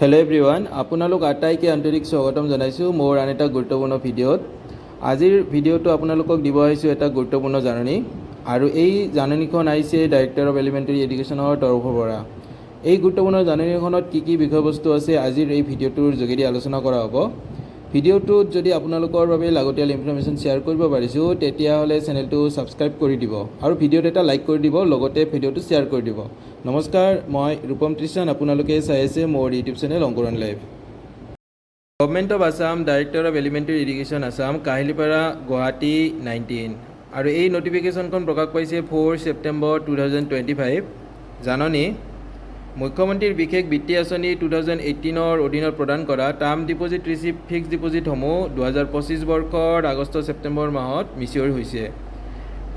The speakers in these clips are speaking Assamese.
হেল্ল' এভৰিৱান আপোনালোক আটাইকে আন্তৰিক স্বাগতম জনাইছোঁ মোৰ আন এটা গুৰুত্বপূৰ্ণ ভিডিঅ'ত। আজিৰ ভিডিঅ'টো আপোনালোকক দিব আহিছোঁ এটা গুৰুত্বপূৰ্ণ জাননী। আৰু এই জাননীখন আহিছে ডাইৰেক্টৰ অফ এলিমেণ্টেৰী এডুকেশ্যনৰ তৰফৰ পৰা। এই গুৰুত্বপূৰ্ণ জাননীখনত কি কি বিষয়বস্তু আছে আজিৰ এই ভিডিঅ'টোৰ যোগেদি আলোচনা কৰা হ'ব। ভিডিঅ'টোত যদি আপোনালোকৰ বাবে লাগতিয়াল ইনফৰ্মেশ্যন শ্বেয়াৰ কৰিব পাৰিছোঁ, তেতিয়াহ'লে চেনেলটো ছাবস্ক্ৰাইব কৰি দিব আৰু ভিডিঅ'ত এটা লাইক কৰি দিব, লগতে ভিডিঅ'টো শ্বেয়াৰ কৰি দিব। নমস্কাৰ, মই ৰূপম তৃষ্ণান, আপোনালোকে চাই আছে মোৰ YouTube channel Ankuran live. Government of Assam director of elementary education Assam Kahilipara Guwahati nineteen আৰু এই নটিফিকেশ্যনখন প্ৰকাশ পাইছে for September two thousand twenty five জাননী মুখ্যমন্ত্ৰীৰ বিশেষ বৃত্তি আঁচনি টু থাউজেণ্ড এইটিনৰ অধীনত প্ৰদান কৰা টাৰ্ম ডিপ'জিট ৰিচিভ ফিক্সড ডিপ'জিটসমূহ দুহেজাৰ পঁচিছ বৰ্ষৰ আগষ্ট ছেপ্টেম্বৰ মাহত মিচিয়ৰ হৈছে।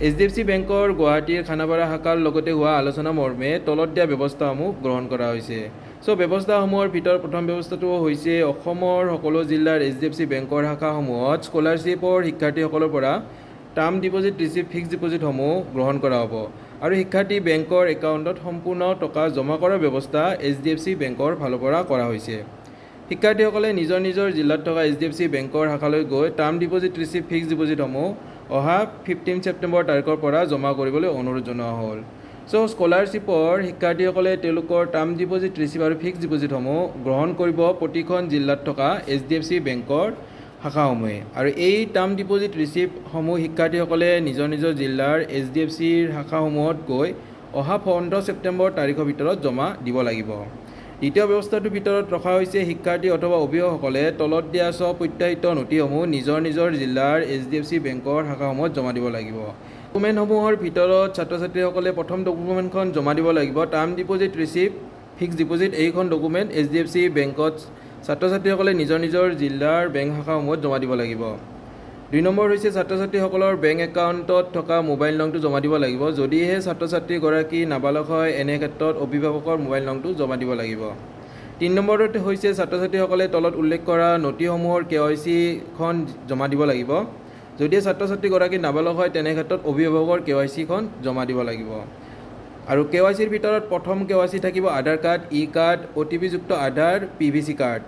এইচ ডি এফ চি বেংকৰ গুৱাহাটীৰ খানাপাৰা শাখাৰ লগতে হোৱা আলোচনা মৰ্মে তলত দিয়া ব্যৱস্থাসমূহ গ্ৰহণ কৰা হৈছে। চ' ব্যৱস্থাসমূহৰ ভিতৰত প্ৰথম ব্যৱস্থাটো হৈছে অসমৰ সকলো জিলাৰ এইচ ডি এফ চি বেংকৰ শাখাসমূহত স্কলাৰশ্বিপৰ শিক্ষাৰ্থীসকলৰ পৰা টাৰ্ম ডিপ'জিট ৰিচিভ ফিক্সড ডিপ'জিটসমূহ গ্ৰহণ কৰা হ'ব। আৰু শিক্ষাৰ্থী বেংকৰ একাউণ্টত সম্পূৰ্ণ টকা জমা কৰাৰ ব্যৱস্থা এইচ ডি এফ চি বেংকৰ ফালৰ পৰা কৰা হৈছে। শিক্ষাৰ্থীসকলে নিজৰ নিজৰ জিলাত থকা এইচ ডি এফ চি বেংকৰ শাখালৈ গৈ টাৰ্ম ডিপ'জিট ৰিচিভ ফিক্সড ডিপ'জিটসমূহ অহা ফিফটিন ছেপ্টেম্বৰ তাৰিখৰ পৰা জমা কৰিবলৈ অনুৰোধ জনোৱা হ'ল। চ' স্কলাৰশ্বিপৰ শিক্ষাৰ্থীসকলে তেওঁলোকৰ টাৰ্ম ডিপ'জিট ৰিচিভ আৰু ফিক্সড ডিপ'জিটসমূহ গ্ৰহণ কৰিব প্ৰতিখন জিলাত থকা এইচ ডি এফ চি বেংকৰ শাখাসমূহে। আৰু এই টাৰ্ম ডিপ'জিট ৰিচিপ্টসমূহ শিক্ষাৰ্থীসকলে নিজৰ নিজৰ জিলাৰ এইচ ডি এফ চিৰ শাখাসমূহত গৈ অহা পোন্ধৰ ছেপ্টেম্বৰ তাৰিখৰ ভিতৰত জমা দিব লাগিব। দ্বিতীয় ব্যৱস্থাটোৰ ভিতৰত ৰখা হৈছে শিক্ষাৰ্থী অথবা অভিভাৱকসকলে তলত দিয়া স্বপ্ৰত্যাশিত নথিসমূহ নিজৰ নিজৰ জিলাৰ এইচ ডি এফ চি বেংকৰ শাখাসমূহত জমা দিব লাগিব। ডকুমেণ্টসমূহৰ ভিতৰত ছাত্ৰ ছাত্ৰীসকলে প্ৰথম ডকুমেণ্টখন জমা দিব লাগিব। Term deposit receipt fixed deposit এইখন document H D F C বেংকত ছাত্ৰ ছাত্ৰীসকলে নিজৰ নিজৰ জিলাৰ বেংক শাখাসমূহত জমা দিব লাগিব। দুই নম্বৰ হৈছে ছাত্ৰ ছাত্ৰীসকলৰ বেংক একাউণ্টত থকা মোবাইল নংটো জমা দিব লাগিব। যদিহে ছাত্ৰ ছাত্ৰীগৰাকী নাবালক হয় এনে ক্ষেত্ৰত অভিভাৱকৰ মোবাইল নংটো জমা দিব লাগিব। তিনি নম্বৰতে হৈছে ছাত্ৰ ছাত্ৰীসকলে তলত উল্লেখ কৰা নথিসমূহৰ কে ৱাই চিখন জমা দিব লাগিব। যদিহে ছাত্ৰ ছাত্ৰীগৰাকী নাবালক হয় তেনে ক্ষেত্ৰত অভিভাৱকৰ কে ৱাই চিখন জমা দিব লাগিব। আৰু কে ৱাই চিৰ ভিতৰত প্ৰথম কে ৱাই চি থাকিব Aadhaar card e card O' T পিযুক্ত Aadhaar P V C card.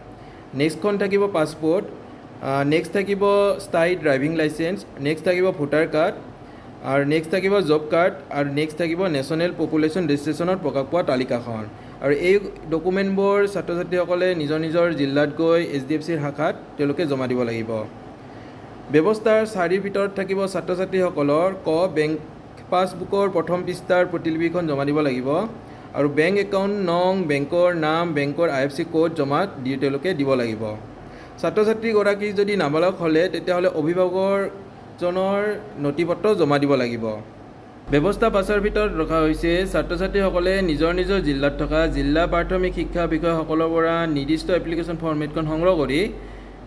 নেক্সটখন থাকিব পাছপৰ্ট নেক্সট থাকিব স্থায়ী ড্ৰাইভিং লাইচেঞ্চ নেক্সট থাকিব ভোটাৰ কাৰ্ড আৰু নেক্সট থাকিব জব কাৰ্ড আৰু নেক্সট থাকিব নেশ্যনেল পপুলেশ্যন ৰেজিষ্ট্ৰেশ্যনত প্ৰকাশ পোৱা তালিকাখন। আৰু এই ডকুমেণ্টবোৰ ছাত্ৰ ছাত্ৰীসকলে নিজৰ নিজৰ জিলাত গৈ এইচ ডি এফ চিৰ শাখাত তেওঁলোকে জমা দিব লাগিব। ব্যৱস্থাৰ চাৰিৰ ভিতৰত থাকিব ছাত্ৰ ছাত্ৰীসকলৰ ক বেংক পাছবুকৰ প্ৰথম পৃষ্ঠাৰ প্ৰতিলিপিখন জমা দিব লাগিব। আৰু বেংক একাউণ্ট নং বেংকৰ নাম বেংকৰ আই এফ চি ক'ড জমা দি তেওঁলোকে দিব লাগিব। ছাত্ৰ ছাত্ৰীগৰাকী যদি নাবালক হ'লে তেতিয়াহ'লে অভিভাৱকজনৰ নথি পত্ৰ জমা দিব লাগিব। ব্যৱস্থা পাছৰ ভিতৰত ৰখা হৈছে ছাত্ৰ ছাত্ৰীসকলে নিজৰ নিজৰ জিলাত থকা জিলা প্ৰাথমিক শিক্ষা বিষয়াসকলৰ পৰা নিৰ্দিষ্ট এপ্লিকেশ্যন ফৰ্মেটখন সংগ্ৰহ কৰি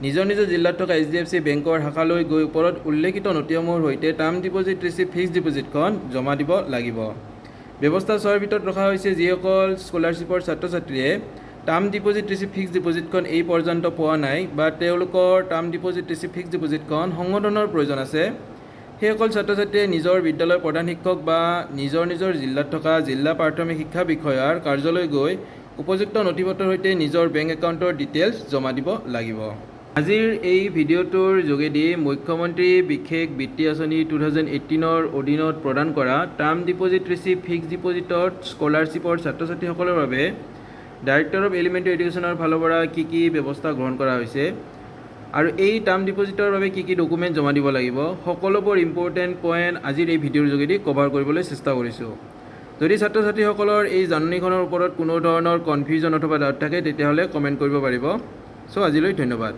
নিজৰ নিজৰ জিলাত থকা এইচ ডি এফ চি বেংকৰ শাখালৈ গৈ ওপৰত উল্লেখিত নথিসমূহৰ সৈতে টাৰ্ম ডিপ'জিট ৰিচিভ ফিক্সড ডিপ'জিটখন জমা দিব লাগিব। ব্যৱস্থা ছয়ৰ ভিতৰত ৰখা হৈছে যিসকল স্কলাৰশ্বিপৰ ছাত্ৰ ছাত্ৰীয়ে টাৰ্ম ডিপ'জিট ৰিচিভ ফিক্সড ডিপ'জিটখন এই পৰ্যন্ত পোৱা নাই বা তেওঁলোকৰ টাৰ্ম ডিপ'জিট ৰিচিভ ফিক্সড ডিপ'জিটখন সংশোধনৰ প্ৰয়োজন আছে। সেইসকল ছাত্ৰ ছাত্ৰীয়ে নিজৰ বিদ্যালয়ৰ প্ৰধান শিক্ষক বা নিজৰ নিজৰ জিলাত থকা জিলা প্ৰাথমিক শিক্ষা বিষয়াৰ কাৰ্যালয় গৈ উপযুক্ত নথিপত্ৰৰ সৈতে নিজৰ বেংক একাউণ্টৰ ডিটেইলছ জমা দিব লাগিব। আজিৰ এই ভিডিঅ'টোৰ যোগেদি মুখ্যমন্ত্ৰী বিশেষ বৃত্তি আঁচনি টু থাউজেণ্ড এইটিনৰ অধীনত প্ৰদান কৰা টাৰ্ম ডিপ'জিট ৰিচিভ ফিক্সড ডিপ'জিটত স্কলাৰশ্বিপৰ ছাত্ৰ ছাত্ৰীসকলৰ বাবে ডাইৰেক্টৰ অফ এলিমেণ্টেৰী এডুকেশ্যনৰ ফালৰ পৰা কি কি ব্যৱস্থা গ্ৰহণ কৰা হৈছে আৰু এই টাৰ্ম ডিপ'জিটৰ বাবে কি কি ডকুমেণ্ট জমা দিব লাগিব সকলোবোৰ ইম্পৰ্টেণ্ট পইণ্ট আজিৰ এই ভিডিঅ'ৰ যোগেদি কভাৰ কৰিবলৈ চেষ্টা কৰিছোঁ। যদি ছাত্ৰ ছাত্ৰীসকলৰ এই জাননীখনৰ ওপৰত কোনো ধৰণৰ কনফিউজন অথবা ডাউট থাকে তেতিয়াহ'লে কমেণ্ট কৰিব পাৰিব। চ' আজিলৈ ধন্যবাদ।